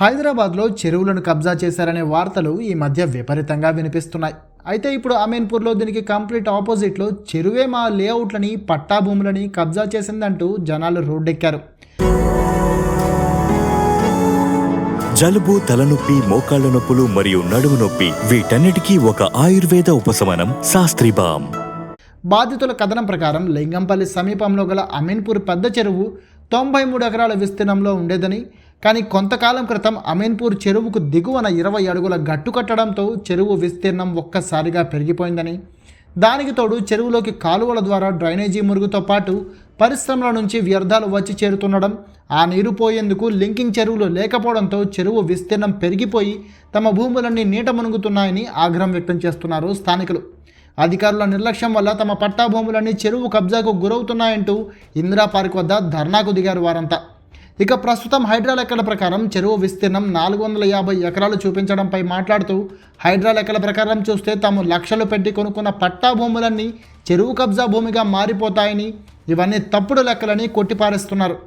హైదరాబాద్లో చెరువులను కబ్జా చేశారనే వార్తలు ఈ మధ్య విపరీతంగా వినిపిస్తున్నాయి. అయితే ఇప్పుడు అమీన్పూర్లో దీనికి కంప్లీట్ ఆపోజిట్లో చెరువే మా లేఅవుట్లని పట్టా భూములని కబ్జా చేసిందంటూ జనాలు రోడ్డెక్కారు. జలుబు తలనొప్పి మోకాళ్ళ నొప్పులు మరియు నడుము నొప్పి వీటన్నిటికీ ఒక ఆయుర్వేద ఉపశమనం శాస్త్రి బామ్ బాధితుల కథనం ప్రకారం లింగంపల్లి సమీపంలో గల అమీన్పూర్ పెద్ద చెరువు తొంభై మూడు ఎకరాల విస్తీర్ణంలో ఉండేదని కానీ కొంతకాలం క్రితం అమీన్పూర్ చెరువుకు దిగువన ఇరవై అడుగుల గట్టు కట్టడంతో చెరువు విస్తీర్ణం ఒక్కసారిగా పెరిగిపోయిందని. దానికి తోడు చెరువులోకి కాలువల ద్వారా డ్రైనేజీ మురుగుతో పాటు పరిశ్రమల నుంచి వ్యర్థాలు వచ్చి చేరుతుండడం ఆ నీరు పోయేందుకు లింకింగ్ చెరువులు లేకపోవడంతో చెరువు విస్తీర్ణం పెరిగిపోయి తమ భూములన్నీ నీట మునుగుతున్నాయని ఆగ్రహం వ్యక్తం చేస్తున్నారు స్థానికులు. అధికారుల నిర్లక్ష్యం వల్ల తమ పట్టా భూములన్నీ చెరువు కబ్జాకు గురవుతున్నాయంటూ ఇందిరా పార్క్ వద్ద ధర్నాకు దిగారు వారంతా. ఇక ప్రస్తుతం హైడ్రా లెక్కల ప్రకారం చెరువు విస్తీర్ణం నాలుగు వందల యాభై ఎకరాలు చూపించడంపై మాట్లాడుతూ హైడ్రా లెక్కల ప్రకారం చూస్తే తాము లక్షలు పెట్టి కొనుక్కున్న పట్టా భూములన్నీ చెరువు కబ్జా భూమిగా మారిపోతాయని ఇవన్నీ తప్పుడు లెక్కలని కొట్టిపారేస్తున్నారు.